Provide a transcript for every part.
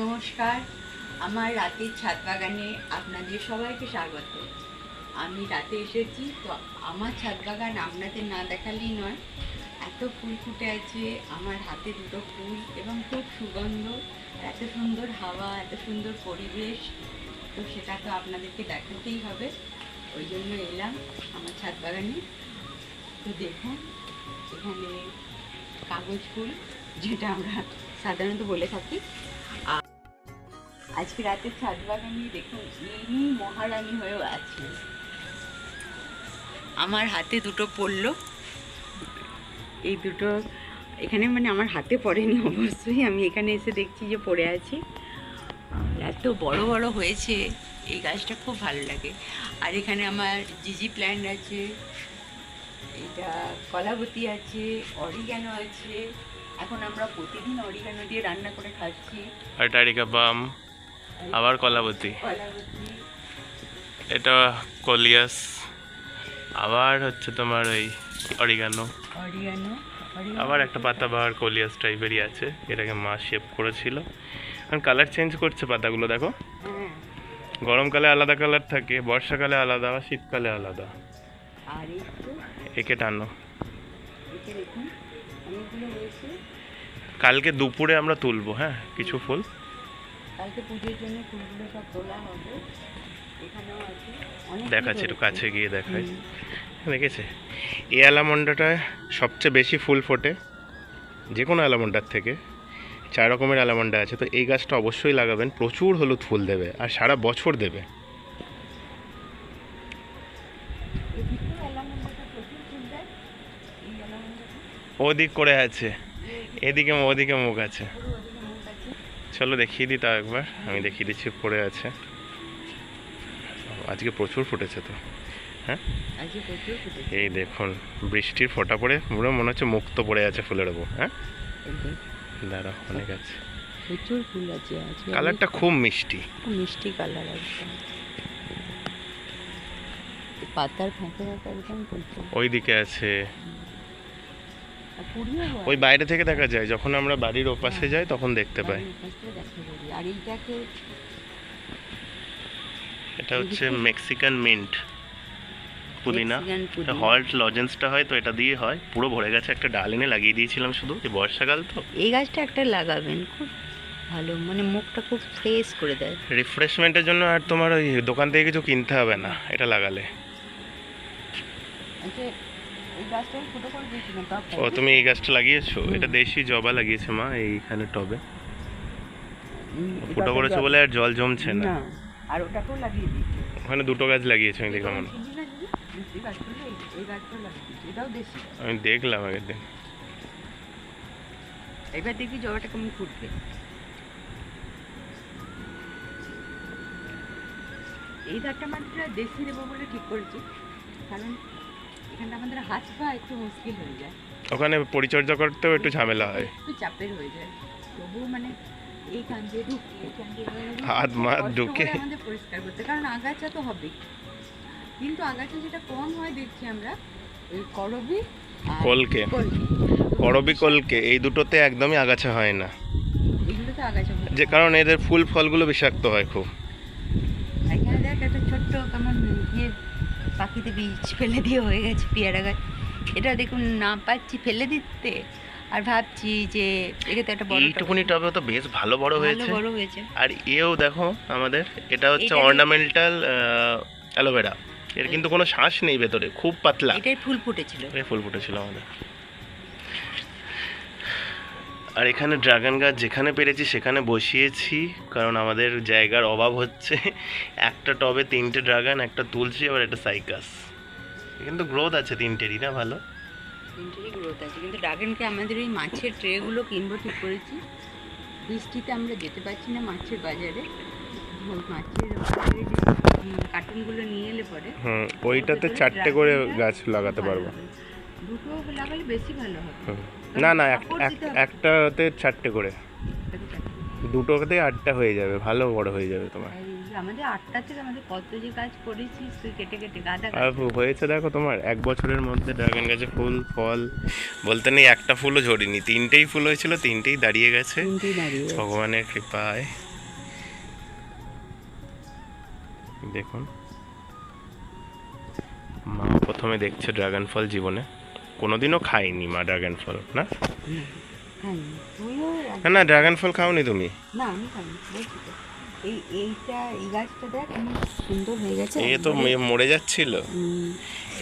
নমস্কার। আমার রাতের ছাদ বাগানে আপনাদের সবাইকে স্বাগত। আমি রাতে এসেছি, তো আমার ছাদ বাগান আপনাদের না দেখালেই নয়। এত ফুল ফুটে আছে, আমার হাতে দুটো ফুল এবং খুব সুগন্ধ। এত সুন্দর হাওয়া, এত সুন্দর পরিবেশ। তো সেটা তো আপনাদেরকে দেখাতেই হবে। ওই জন্য এলাম আমার ছাদ বাগানে। তো দেখুন, এখানে কাগজ ফুল, যেটা আমরা সাধারণত বলে থাকি। আজকে রাতে ছাদ বাগানে দেখুন, ইনি মহারানী হয়েও আছে আমার হাতে দুটো পড়ল। এই দুটো এখানে মানে আমার হাতে পড়েনি, অবশ্যই। আমি এখানে এসে দেখছি যে পড়ে আছে। এত বড় বড় হয়েছে, এই গাছটা খুব ভালো লাগে। আর এখানে আমার জিজি প্ল্যান্ট আছে, এটা কলাবতী আছে, অরিগানো আছে। এখন আমরা প্রতিদিন অরিগানো দিয়ে রান্না করে খাচ্ছি। আটারিকা বাম। আবার কলাবতী। এটা কলিয়াস। আবার হচ্ছে তোমার ওই অরিগানো। আবার একটা পাতাবাহার কলিয়াস টাইপেরই আছে এটাকে মা শেপ করেছিল। আর কালার চেঞ্জ করছে পাতাগুলো দেখো। হ্যাঁ। গরমকালে আলাদা কালার থাকে বর্ষাকালে আলাদা বা শীতকালে আলাদা। একে টানো। কালকে দুপুরে আমরা তুলবো হ্যাঁ কিছু ফুল। কালকে পুজোর জন্য ফুলগুলো সব তোলা হবে। এখানেও আছে। দেখাচ্ছে একটু কাছে গিয়ে দেখায়। দেখেছে? এই অ্যালামন্ডাটায় সবচেয়ে বেশি ফুল ফোটে যে কোনো অ্যালামন্ডার থেকে। চার রকমের অ্যালামন্ডা আছে তো এই গাছটা অবশ্যই লাগাবেন। প্রচুর হলুদ ফুল দেবে আর সারা বছর দেবে। ওদিক করে আছে। এদিকে ওদিকে মুখ আছে পুরো ওদিকে মুখ আছে চলো দেখিয়ে দিই তাও একবার। আমি দেখিয়ে দিচ্ছি পড়ে আছে। আজকে প্রচুর ফুটেছে তো। হ্যাঁ? এই দেখুন বৃষ্টির ফোটা পড়ে পুরো মনে হচ্ছে মুক্ত পড়ে আছে ফুলের ওপর। হ্যাঁ? দাঁড়া অনেক আছে। প্রচুর ফুল আছে কালারটা খুব মিষ্টি। খুব মিষ্টি কালার এই পাতার ফাঁকে ফাঁকে একদম ওই দিকে আছে। ওই বাইরে থেকে দেখা যায় যখন আমরা বাড়ির ওপাশে যাই তখন দেখতে পাই। আর এইটাকে এটা হচ্ছে মেক্সিকান মিন্ট পুদিনা। হল্ট লজেন্সটা হয় তো এটা দিয়ে হয়। পুরো ভরে গেছে একটা ডাল এনে লাগিয়ে দিয়েছিলাম শুধু। যে বর্ষাকাল তো। এই গাছটা একটা লাগাবেন খুব ভালো। মানে মুখটা খুব ফ্রেশ করে দেয়। রিফ্রেশমেন্টের জন্য আর তোমার ওই দোকান থেকে কিছু কিনতে হবে না এটা লাগালে। আচ্ছা গাছটা ও তুমি এই গাছটা লাগিয়েছো? এটা দেশি জবা লাগিয়েছে মা এইখানে টবে। ফুটো করেছ বলে আর জল জমছে না। আর ওটাকেও লাগিয়ে দিয়েছি। ওখানে দুটো গাছ লাগিয়েছে আমি দেখলাম। আমি দেখলাম আগের দিন এবার দেখবি জবাটা কেমন ফুটবে। এই ধারটা মাত্র দেশি দেবো বলে ঠিক করেছি। কারণ এখানটা আমাদের হাত পা একটু মুশকিল হয়ে যায়। ওখানে পরিচর্যা করতেও একটু ঝামেলা হয়। একটু চাপের হয়ে যায়। তবুও মানে এই কান দিয়ে ঢুকি কান দিয়ে হাত কষ্ট ঢুকে। আমাদের পরিষ্কার করতে। কারণ আগাছা তো হবে কিন্তু আগাছা যেটা কম হয় দেখছি আমরা ওই করবি কলকে। করবি কলকে এই দুটোতে একদমই আগাছা হয় না। যে কারণ এদের ফুল ফলগুলো বিষাক্ত হয় খুব এখানে দেখ একটা ছোট্ট কেমন ইয়ে পাখিতে বীজ ফেলে দিয়ে হয়ে গেছে পেয়ারা গাছ। এটা দেখুন না পাচ্ছি ফেলে দিতে। আর ভাবছি যে এটা তো একটা বড় এইটুকুনি টবে তো বেশ ভালো বড় ভালো হয়েছে। বড় হয়েছে। আর এও দেখো আমাদের এটা হচ্ছে অর্নামেন্টাল অ্যালোভেরা এর কিন্তু কোনো শ্বাস নেই ভেতরে খুব পাতলা। এটাই ফুল ফুটেছিল। এই ফুল ফুটেছিল আমাদের। আর এখানে ড্রাগন গাছ যেখানে পেরেছি সেখানে বসিয়েছি কারণ আমাদের জায়গার অভাব হচ্ছে। একটা টবে তিনটে ড্রাগন একটা তুলসী আবার একটা সাইকাস কিন্তু গ্রোথ আছে তিনটেরই না ভালো? তিনটেরই গ্রোথ আছে কিন্তু ড্রাগনকে আমাদের ওই মাছের ট্রেগুলো কিনবো ঠিক করেছি। বৃষ্টিতে আমরা যেতে পারছি না মাছের বাজারে। কার্টুনগুলো নিয়ে এলে পরে। হুম ওইটাতে চারটে করে গাছ লাগাতে পারব। দুটো লাগালে বেশি ভালো হবে। না না এক- এক- একটাতে চারটে করে। দুটোতে আটটা হয়ে যাবে ভালো বড় হয়ে যাবে তোমার। আমাদের আটটা থেকে আমাদের কত যে কাজ করেছিস তুই কেটে কেটে গাদা আর হয়েছে দেখো তোমার এক বছরের মধ্যে ড্রাগন গাছে ফুল ফল বলতে নেই একটা ফুলও ঝরিনি তিনটেই ফুল হয়েছিল তিনটেই দাঁড়িয়ে গেছে। ভগবানের কৃপায়। দেখুন। মা প্রথমে দেখছে ড্রাগন ফল জীবনে। কোনোদিনও খাইনি মা ড্রাগন ফল না না না ড্রাগন ফল খাওনি তুমি? না আমি খাইনি তো। এই এইটা এই গাছটা দেখ সুন্দর হয়ে গেছে। এই তো মরে যাচ্ছিল।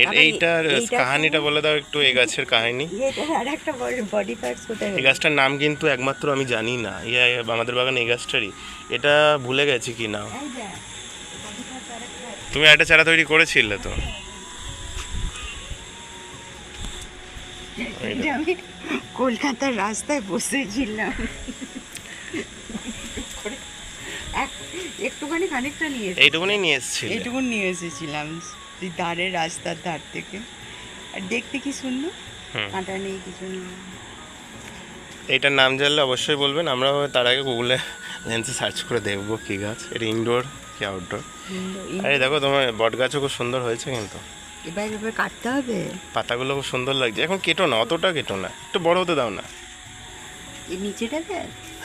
এর এইটার কাহিনীটা বলে দাও একটু এই গাছের কাহিনী। এটার আর একটা বডি পার্টস কোথায় এই গাছটার নাম কিন্তু একমাত্র আমি জানি না। ইয়া আমাদের বাগানে এই গাছটারই। এটা ভুলে গেছি কি নাম আছে। তুমি একটা চারা তৈরি করেছিলে তো? এটা আমি কলকাতার রাস্তায় বসেছিলাম এক- একটুখানি খানিকটা নিয়ে এসেছি। এইটুকুনি নিয়ে এসেছিলে? এইটুকু নিয়ে এসেছিলাম এই ধারে রাস্তার ধার থেকে। আর দেখতে কি সুন্দর। কাঁটা নেই কিছু নেই। এইটার নাম জানলে অবশ্যই বলবেন আমরা তার আগে গুগলে লেন্সে সার্চ করে দেখব কি গাছ। এটা ইনডোর কি আউটডোর আরে দেখো তোমার বট গাছও খুব সুন্দর হয়েছে কিন্তু। এবার এবার কাটতে হবে। পাতাগুলো খুব সুন্দর লাগছে। এখন কেটো না অতটা কেটো না। একটু বড় হতে দাও না। এই নিচেটা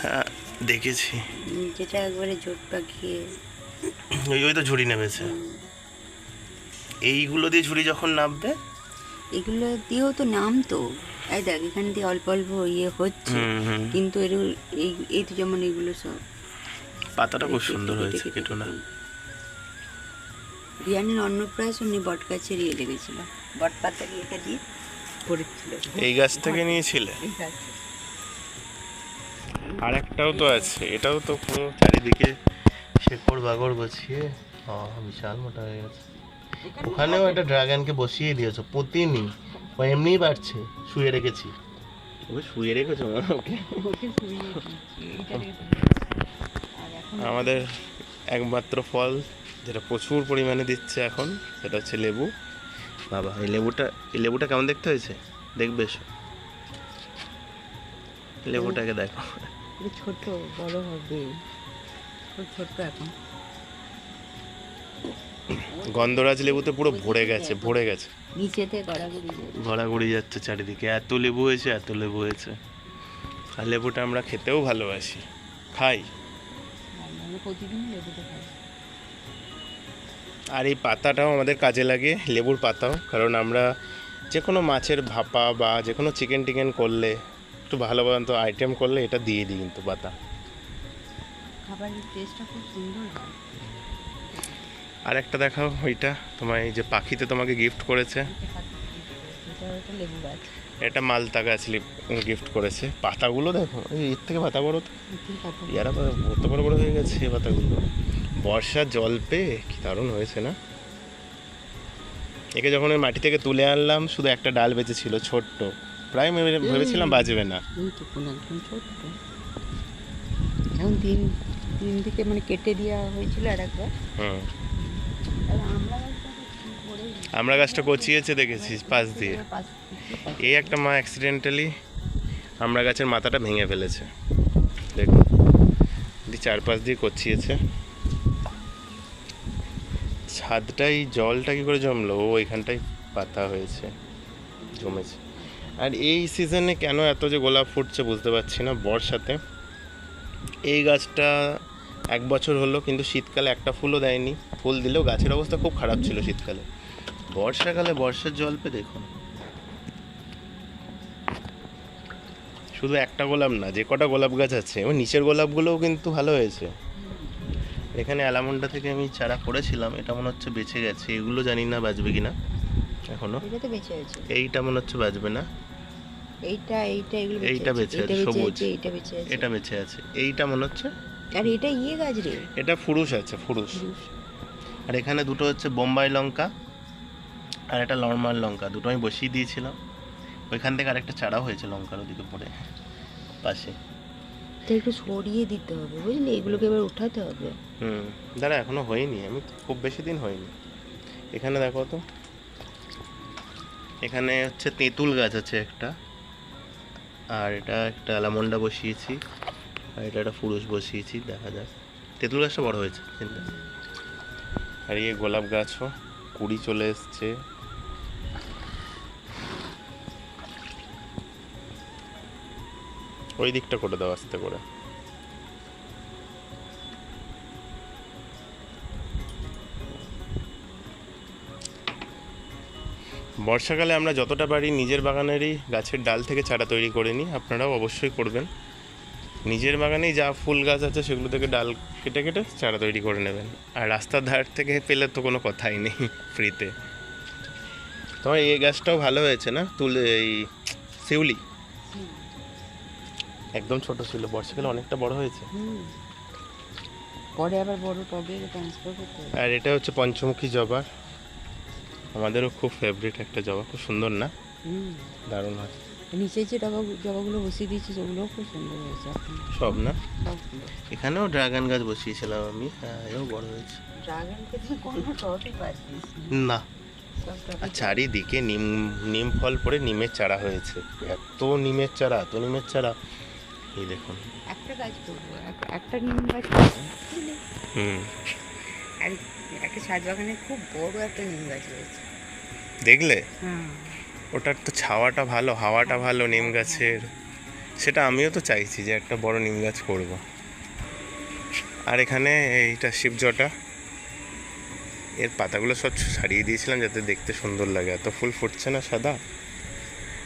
হ্যাঁ দেখেছি। নিচেটা একবারে জোট পাকিয়ে। ওই ওই তো ঝুড়ি নেমেছে। এইগুলো দিয়ে ঝুড়ি যখন নামবে? এগুলো দিয়েও তো নাম তো এই দেখ এখান দিয়ে অল্প অল্প ইয়ে হচ্ছে। কিন্তু এর এই এই তো যেমন এগুলো সব। পাতাটা খুব সুন্দর হয়েছে কেটো না। রিয়ানের অন্নপ্রাশনে বট গাছের ইয়ে লেগেছিল বট পাতার ইয়েটা দিয়ে করেছিল। এই গাছ থেকে নিয়েছিলে? এই গাছ আর একটাও তো আছে এটাও তো পুরো চারিদিকে শেকড় বাগড় বসিয়ে বিশাল মোটা হয়ে গেছে। ওখানেও একটা ড্রাগনকে বসিয়ে দিয়েছ পতিনি ও এমনিই বাড়ছে শুয়ে রেখেছি। ওকে শুয়ে রেখেছো ওকে? আমাদের একমাত্র ফল। যেটা প্রচুর পরিমাণে দিচ্ছে এখন সেটা হচ্ছে লেবু। বাবা এই লেবুটা এই লেবুটা কেমন দেখতে হয়েছে? দেখবে এসো। লেবুটাকে দেখো। ছোট বড় হবে। ছোট এখন। গন্ধরাজ লেবুতে পুরো ভরে গেছে ভরে গেছে। নিচেতে গড়াগড়ি। যাচ্ছে। চারিদিকে। এত লেবু হয়েছে এত লেবু হয়েছে। আর লেবুটা আমরা খেতেও ভালোবাসি। খাই। প্রতিদিন লেবুটা খাই। আর এই পাতাটাও আমাদের কাজে লাগে লেবুর পাতাও কারণ আমরা যে কোনো মাছের ভাপা বা যে কোনো চিকেন টিকেন করলে একটু ভালো মতো আইটেম করলে এটা দিয়ে দিই কিন্তু পাতা। খাবারের টেস্টটা খুব সুন্দর হয়। আর একটা দেখাও ওইটা তোমার এই যে পাখিতে তোমাকে গিফট করেছে। এটা মালতা গাছ গিফট করেছে। পাতাগুলো দেখো এর থেকে পাতা বড় তো। ইয়ারা কত বড় বড় হয়ে গেছে এই পাতাগুলো। বর্ষার জল পেয়ে কি দারুণ হয়েছে না? একে যখন মাটি থেকে তুলে আনলাম শুধু একটা ডাল বেঁচে ছিল ছোট্ট। প্রায় ভেবে- ভেবেছিলাম বাজবে না। ছোট্ট। এখন তিন তিন দিকে মানে কেটে দেওয়া হয়েছিল আর একবার আমরা গাছটা কচিয়েছে দেখেছিস পাশ দিয়ে। এই একটা মা অ্যাক্সিডেন্টালি আমরা গাছের মাথাটা ভেঙে ফেলেছে। দেখুন চারপাশ দিয়ে কচিয়েছে। ছাদটাই, জলটা কি করে জমলো? ও এখানটাই পাতা হয়েছে, জমেছে। আর এই সিজনে কেন এত যে গোলাপ ফুটছে বুঝতে পারছি না বর্ষাতে। এই গাছটা এক বছর হলো, কিন্তু শীতকালে একটা ফুলও দেয়নি। ফুল দিলেও গাছের অবস্থা খুব খারাপ ছিল শীতকালে। বর্ষাকালে বর্ষার জল পে দেখুন। শুধু একটা গোলাপ না, যে কটা গোলাপ গাছ আছে এবং নিচের গোলাপগুলোও কিন্তু ভালো হয়েছে। এখানে অ্যালামন্ডা থেকে আমি চারা করেছিলাম এটা মনে হচ্ছে বেঁচে গেছে এগুলো জানি না বাজবে কিনা এখনও। এইটা মনে হচ্ছে বাজবে না। এইটা এইটা এগুলো এইটা বেঁচে আছে, সবুজ। এইটা বেঁচে আছে। এটা বেঁচে আছে। এইটা মনে হচ্ছে? আর এটা ইয়ে গাছ রে। এটা ফুরুষ আছে ফুরুষ। আর এখানে দুটো হচ্ছে বোম্বাই লঙ্কা আর একটা নর্মাল লঙ্কা দুটো আমি বসিয়ে দিয়েছিলাম। ওইখান থেকে আরেকটা চারা হয়েছে লঙ্কার ওদিকে পড়ে পাশে। একটু সরিয়ে দিতে হবে বুঝলি? এগুলোকে এবার উঠাতে হবে। হুম। দাঁড়া, এখনও হয়নি। আমি খুব বেশি দিন হয়নি। এখানে দেখো তো। এখানে হচ্ছে তেঁতুল গাছ আছে একটা। আর এটা একটা অ্যালামন্ডা বসিয়েছি। আর এটা একটা ফুরুষ বসিয়েছি। দেখা যাক। তেঁতুল গাছটা বড় হয়েছে, চিন্তা আর ইয়ে গোলাপ গাছও কুড়ি চলে এসছে। ওই দিকটা করে দাও আস্তে করে। বর্ষাকালে আমরা যতটা পারি নিজের বাগানেরই গাছের ডাল থেকে চারা তৈরি করে নিই আপনারাও অবশ্যই করবেন। নিজের বাগানেই যা ফুল গাছ আছে সেগুলো থেকে ডাল কেটে কেটে চারা তৈরি করে নেবেন। আর রাস্তার ধার থেকে পেলে তো কোনো কথাই নেই ফ্রিতে। তোমার এই গাছটাও ভালো হয়েছে না? তুলে এই শিউলি? একদম ছোট ছিল বর্ষাকালে অনেকটা বড় হয়েছে। পরে আবার বড় টবে ট্রান্সফার করতে আর এটা হচ্ছে পঞ্চমুখী জবা। আমাদেরও খুব ফেভারিট একটা জবা খুব সুন্দর না? দারুণ হয়। নিচে যে জবাগুলো বসিয়ে দিয়েছি সেগুলোও খুব সুন্দর হয়েছে। সব না? এখানেও ড্রাগন গাছ বসিয়েছিলাম আমি হ্যাঁ এও বড় হয়েছে। ড্রাগনকে তুই কোনো টবই পাচ্ছিস না। আর চারিদিকে নিম নিম ফল পড়ে নিমের চারা হয়েছে। এত নিমের চারা এত নিমের চারা। এই দেখুন। একটা গাছ করব একটা নিম গাছ হুম। আর একটা ছাদ বাগানে খুব বড় একটা নিম গাছ রয়েছে। দেখলে? হ্যাঁ। ওটার তো ছাওয়াটা ভালো হাওয়াটা ভালো নিম গাছের। সেটা আমিও তো চাইছি যে একটা বড় নিম গাছ করব। আর এখানে এইটা শিবজটা। এর পাতাগুলো সব ছাড়িয়ে দিয়েছিলাম যাতে দেখতে সুন্দর লাগে। এত ফুল ফুটছে না সাদা।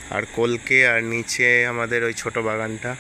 আর কলকে আর নিচে আমাদের ওই ছোট বাগানটা।